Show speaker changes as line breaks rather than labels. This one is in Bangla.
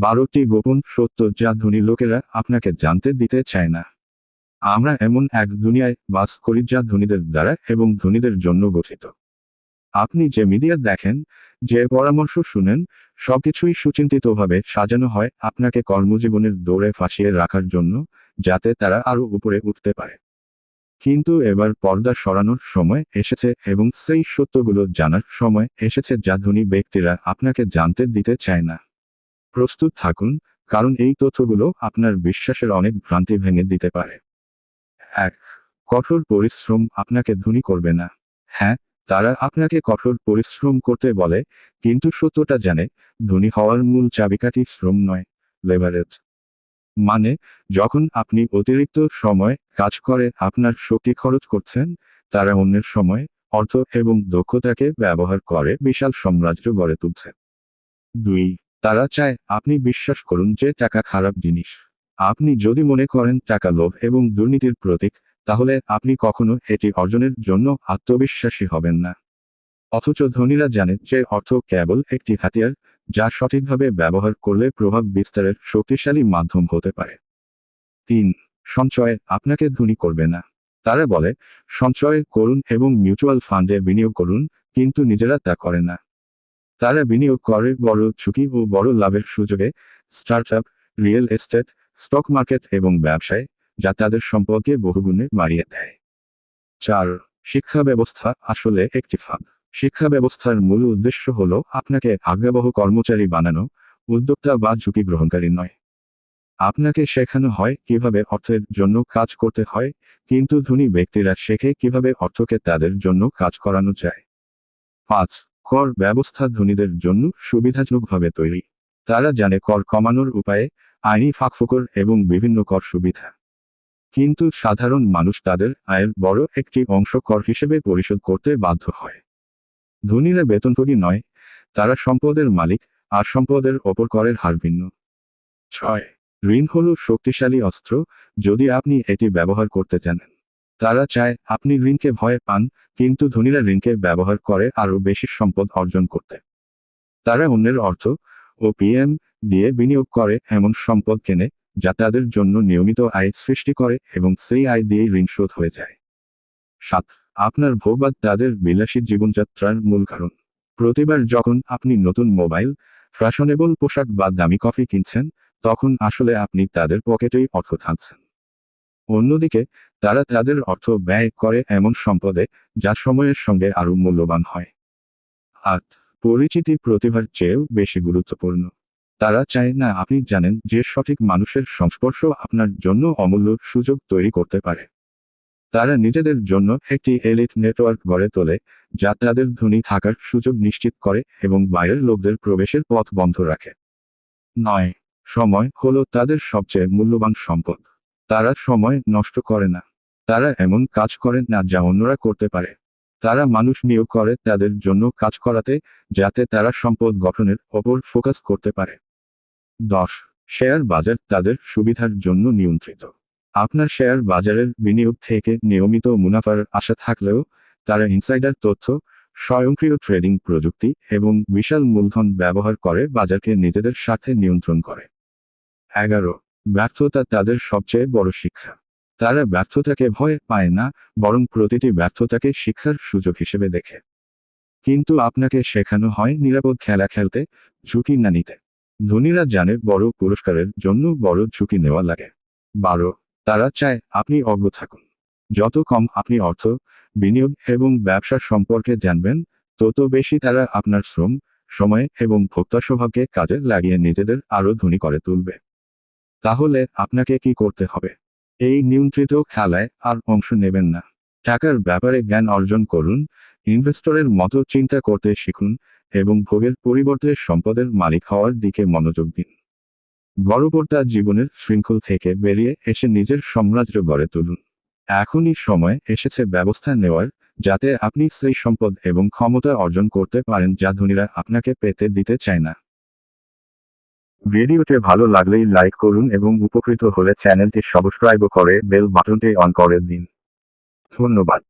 বারোটি গোপন সত্য যা ধনী লোকেরা আপনাকে জানতে দিতে চায় না। আমরা এমন এক দুনিয়ায় বাস করি যা ধনীদের দ্বারা এবং ধনীদের জন্য গঠিত। আপনি যে মিডিয়া দেখেন, যে পরামর্শ শুনেন, সবকিছুই সুচিন্তিতভাবে সাজানো হয় আপনাকে কর্মজীবনের দৌড়ে ফাঁসিয়ে রাখার জন্য, যাতে তারা আরও উপরে উঠতে পারে। কিন্তু এবার পর্দা সরানোর সময় এসেছে এবং সেই সত্যগুলো জানার সময় এসেছে যা ধনী ব্যক্তিরা আপনাকে জানতে দিতে চায় না। প্রস্তুত থাকুন, কারণ এই তথ্যগুলো আপনার বিশ্বাসের অনেক ভ্রান্তি ভেঙে দিতে পারে। এক, কঠোর পরিশ্রম আপনাকে ধনী করবে না। হ্যাঁ তারা আপনাকে কঠোর পরিশ্রম করতে বলে, কিন্তু সত্যটা জানে, ধনী হওয়ার মূল চাবিকাঠি শ্রম নয় লেভারেজ মানে যখন আপনি অতিরিক্ত সময় কাজ করে আপনার শক্তি খরচ করছেন, তারা অন্যের সময়, অর্থ এবং দক্ষতাকে ব্যবহার করে বিশাল সাম্রাজ্য গড়ে তুলছে। দুই তারা চায়, আপনি বিশ্বাস করুন যে টাকা খারাপ জিনিস। আপনি যদি মনে করেন টাকা লোভ এবং দুর্নীতির প্রতীক, তাহলে আপনি কখনো এটি অর্জনের জন্য আত্মবিশ্বাসী হবেন না। অথচ ধনীরা জানে যে অর্থ কেবল একটি হাতিয়ার, যা সঠিকভাবে ব্যবহার করলে প্রভাব বিস্তারের শক্তিশালী মাধ্যম হতে পারে। তিন, সঞ্চয় আপনাকে ধনী করবে না। তারা বলে, সঞ্চয় করুন এবং মিউচুয়াল ফান্ডে বিনিয়োগ করুন, কিন্তু নিজেরা তা করে না। তারা বিনিয়োগ করে বড় ঝুঁকি ও বড় লাভের সুযোগে startup, real estate, stock market এবং ব্যবসায়, যা তাদের সম্পদকে বহুগুণে মারিয়ে দেয়। চার, শিক্ষা ব্যবস্থা আসলে একটি ফাঁদ। শিক্ষা ব্যবস্থার মূল উদ্দেশ্য হল আপনাকে আজ্ঞাবহ কর্মচারী বানানো, উদ্যোক্তা বা ঝুঁকি গ্রহণকারী নয়। আপনাকে শেখানো হয় কীভাবে অর্থের জন্য কাজ করতে হয়, কিন্তু ধনী ব্যক্তিরা শেখে কীভাবে অর্থকে তাদের জন্য কাজ করানো যায়। পাঁচ কর ব্যবস্থা ধনীদের জন্য সুবিধাজনকভাবে তৈরি। তারা জানে কর কমানোর উপায়ে আইনি ফাঁকফোকর এবং বিভিন্ন কর সুবিধা। কিন্তু সাধারণ মানুষ তাদের আয়ের বড় একটি অংশ কর হিসেবে পরিশোধ করতে বাধ্য হয়। ধনীরা বেতনভোগী নয়, তারা সম্পদের মালিক আর সম্পদের ওপর করের হার ভিন্ন। ছয়, ঋণ হল শক্তিশালী অস্ত্র, যদি আপনি এটি ব্যবহার করতে জানেন। তারা চায়, আপনি ঋণকে ভয় পান, কিন্তু ধনীরা ঋণকে ব্যবহার করে আরও বেশি সম্পদ অর্জন করতে। তারা অন্যের অর্থ ও পিএম দিয়ে বিনিয়োগ করে এমন সম্পদ কেনে, যা তাদের জন্য নিয়মিত আয় সৃষ্টি করে এবং সেই আয় দিয়েই ঋণ শোধ হয়ে যায়। সাত, আপনার ভোগবাদ তাদের বিলাসী জীবনযাত্রার মূল কারণ। প্রতিবার যখন আপনি নতুন মোবাইল, ফ্যাশনেবল পোশাক বা দামি কফি কিনছেন, তখন আসলে আপনি তাদের পকেটেই অর্থ থাকছেন অন্যদিকে তারা তাদের অর্থ ব্যয় করে এমন সম্পদে যা সময়ের সঙ্গে আরও মূল্যবান হয়। আট পরিচিতি প্রতিভার চেয়েও বেশি গুরুত্বপূর্ণ। তারা চায় না আপনি জানেন যে সঠিক মানুষের সংস্পর্শ আপনার জন্য অমূল্য সুযোগ তৈরি করতে পারে। তারা নিজেদের জন্য একটি এলিট নেটওয়ার্ক গড়ে তোলে, যা তাদের ধনী থাকার সুযোগ নিশ্চিত করে এবং বাইরের লোকদের প্রবেশের পথ বন্ধ রাখে। নয়, সময় হলো তাদের সবচেয়ে মূল্যবান সম্পদ। তারা সময় নষ্ট করে না। তারা এমন কাজ করেন না যা অন্যরা করতে পারে। তারা মানুষ নিয়োগ করে তাদের জন্য কাজ করাতে, যাতে তারা সম্পদ গঠনের ওপর ফোকাস করতে পারে। দশ। শেয়ার বাজার তাদের সুবিধার জন্য নিয়ন্ত্রিত। আপনার শেয়ার বাজারের বিনিয়োগ থেকে নিয়মিত মুনাফার আশা থাকলেও, তারা ইনসাইডার তথ্য, স্বয়ংক্রিয় ট্রেডিং প্রযুক্তি এবং বিশাল মূলধন ব্যবহার করে বাজারকে নিজেদের স্বার্থে নিয়ন্ত্রণ করে। এগারো। ব্যর্থতা তাদের সবচেয়ে বড় শিক্ষা। তারা ব্যর্থতাকে ভয় পায় না, বরং প্রতিটি ব্যর্থতাকে শিক্ষার সুযোগ হিসেবে দেখে। কিন্তু আপনাকে শেখানো হয় নিরাপদ খেলা খেলতে, ঝুঁকি না নিতে। ধনীরা জানে বড় পুরস্কারের জন্য বড় ঝুঁকি নেওয়া লাগে। বারো, তারা চায় আপনি অজ্ঞ থাকুন। যত কম আপনি অর্থ, বিনিয়োগ এবং ব্যবসা সম্পর্কে জানবেন, তত বেশি তারা আপনার শ্রম, সময় এবং ভোক্তা স্বভাবকে কাজে লাগিয়ে নিজেদের আরও ধনী করে তুলবে। তাহলে আপনাকে কি করতে হবে? এই নিয়ন্ত্রিত খেলায় আর অংশ নেবেন না। টাকার ব্যাপারে জ্ঞান অর্জন করুন, ইনভেস্টরের মতো চিন্তা করতে শিখুন এবং ভোগের পরিবর্তে সম্পদের মালিক হওয়ার দিকে মনোযোগ দিন। গড়পড়তা জীবনের শৃঙ্খল থেকে বেরিয়ে এসে নিজের সাম্রাজ্য গড়ে তুলুন। এখনই সময় এসেছে ব্যবস্থা নেওয়ার, যাতে আপনি সেই সম্পদ এবং ক্ষমতা অর্জন করতে পারেন যা ধনীরা আপনাকে পেতে দিতে চায় না। ভিডিওটি ভালো লাগলেই লাইক করুন এবং উপকৃত হলে চ্যানেলটি সাবস্ক্রাইব করে বেল বাটনটি অন করে দিন। ধন্যবাদ।